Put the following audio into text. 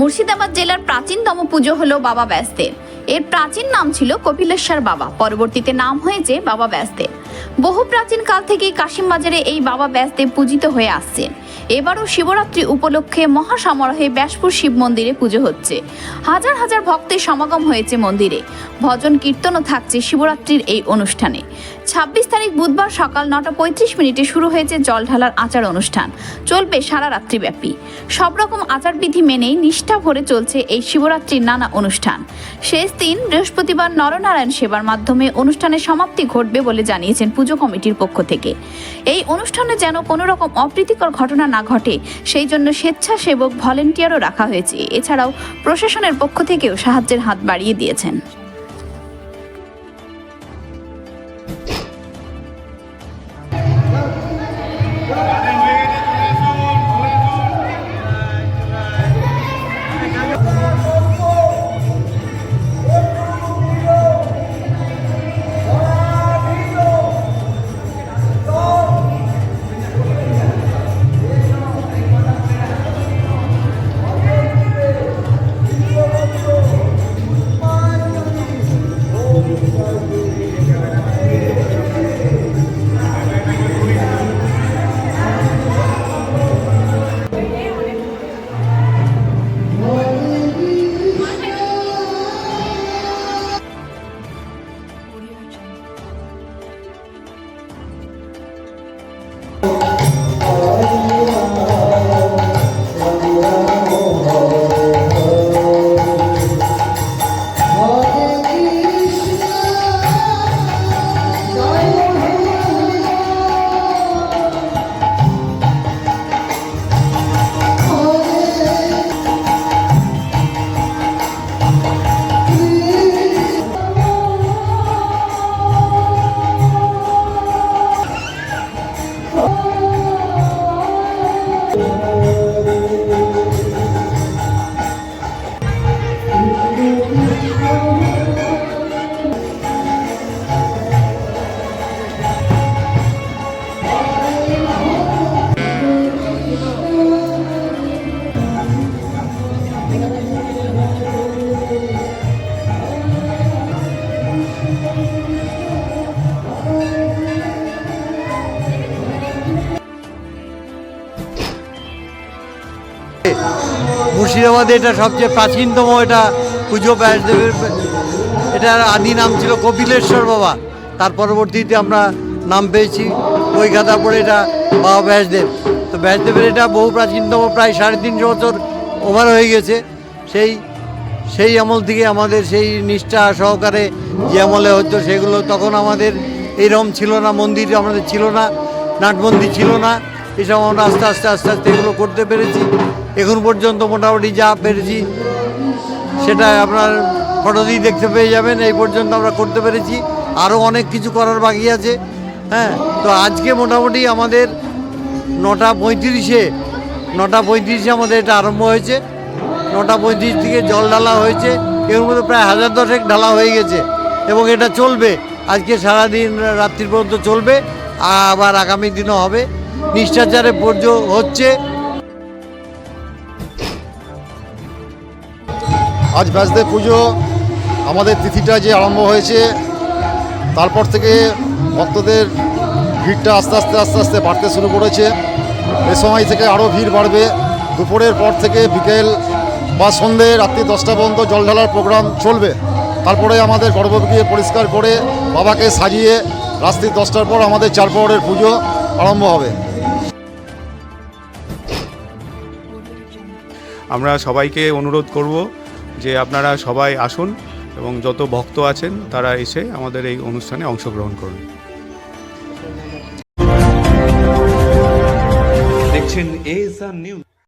মুর্শিদাবাদ জেলার প্রাচীনতম পুজো হলো বাবা ব্যাসদেব এর প্রাচীন নাম ছিল কপিলেশ্বর বাবা। পরবর্তীতে নাম হয়েছে বাবা ব্যাসদেব বহু প্রাচীন কাল থেকেই কাশিমবাজারে এই বাবা ব্যাসদেব পূজিত হয়ে আসছেন। এবারও শিবরাত্রি উপলক্ষে মহাসমারোহে ব্যাসপুর শিব মন্দিরে পুজো হচ্ছে। হাজার হাজার ভক্তের সমাগম হয়েছে মন্দিরে। ভজন কীর্তনও থাকছে শিবরাত্রির এই অনুষ্ঠানে। ছাব্বিশ তারিখ বুধবার সকাল নটা পঁয়ত্রিশ মিনিটে শুরু হয়েছে জল ঢালার আচার অনুষ্ঠান। চলবে সারা রাত্রিব্যাপী। সব রকম আচারবিধি মেনেই নিষ্ঠা ভরে চলছে এই শিবরাত্রির নানা অনুষ্ঠান। শেষ দিন বৃহস্পতিবার নরনারায়ণ সেবার মাধ্যমে অনুষ্ঠানের সমাপ্তি ঘটবে বলে জানিয়েছেন পুজো কমিটির পক্ষ থেকে। এই অনুষ্ঠানে যেন কোনো রকম অপ্রীতিকর ঘটনা না ঘটে, সেই জন্য স্বেচ্ছাসেবক ভলেন্টিয়ারও রাখা হয়েছে। এছাড়াও প্রশাসনের পক্ষ থেকেও সাহায্যের হাত বাড়িয়ে দিয়েছেন। মুর্শিদাবাদে এটা সবচেয়ে প্রাচীনতম এটা পুজো ব্যাসদেবের এটার আদি নাম ছিল কপিলেশ্বর বাবা। তার পরবর্তীতে আমরা নাম পেয়েছি ওই খাতা পড়ে এটা বাবা ব্যাসদেব। তো ব্যাসদেবের এটা বহু প্রাচীনতম, প্রায় সাড়ে তিনশো বছর ওভার হয়ে গেছে। সেই সেই আমল থেকে আমাদের সেই নিষ্ঠা সহকারে যে আমলে হতো সেগুলো তখন আমাদের এইরকম ছিল না, মন্দির আমাদের ছিল না নাটমন্দির ছিল না। এসব আমরা আস্তে আস্তে আস্তে আস্তে এগুলো করতে পেরেছি। এখন পর্যন্ত মোটামুটি যা পেরেছি সেটা আপনার ফটো দিয়ে দেখতে পেয়ে যাবেন। এই পর্যন্ত আমরা করতে পেরেছি। আরও অনেক কিছু করার বাকি আছে। হ্যাঁ তো আজকে মোটামুটি আমাদের নটা পঁয়ত্রিশে নটা পঁয়ত্রিশে আমাদের এটা আরম্ভ হয়েছে। নটা পঁয়ত্রিশ থেকে জল ঢালা হয়েছে। এর মধ্যে প্রায় হাজার দশেক ঢালা হয়ে গেছে। এবং এটা চলবে। আজকে সারাদিন রাত্রি পর্যন্ত চলবে। আবার আগামী দিনও হবে। নিষ্ঠাচারে পর্য হচ্ছে। আজ ব্যাসদেব পুজো, আমাদের তিথিটা যে আরম্ভ হয়েছে, তারপর থেকে ভক্তদের ভিড়টা আস্তে আস্তে আস্তে আস্তে বাড়তে শুরু করেছে। এ সময় থেকে আরও ভিড় বাড়বে। দুপুরের পর থেকে বিকেল বা সন্ধে, রাত্রি দশটা পর্যন্ত জল ঢালার প্রোগ্রাম চলবে। তারপরে আমাদের গর্ভগৃহে পরিষ্কার করে বাবাকে সাজিয়ে রাত্রি দশটার পর আমাদের চার প্রহরের পুজো আরম্ভ হবে। আমরা সবাইকে অনুরোধ করব যে আপনারা সবাই আসুন এবং যত ভক্ত আছেন তারা এসে আমাদের এই অনুষ্ঠানে অংশগ্রহণ করুন। দেখছেন এস নিউজ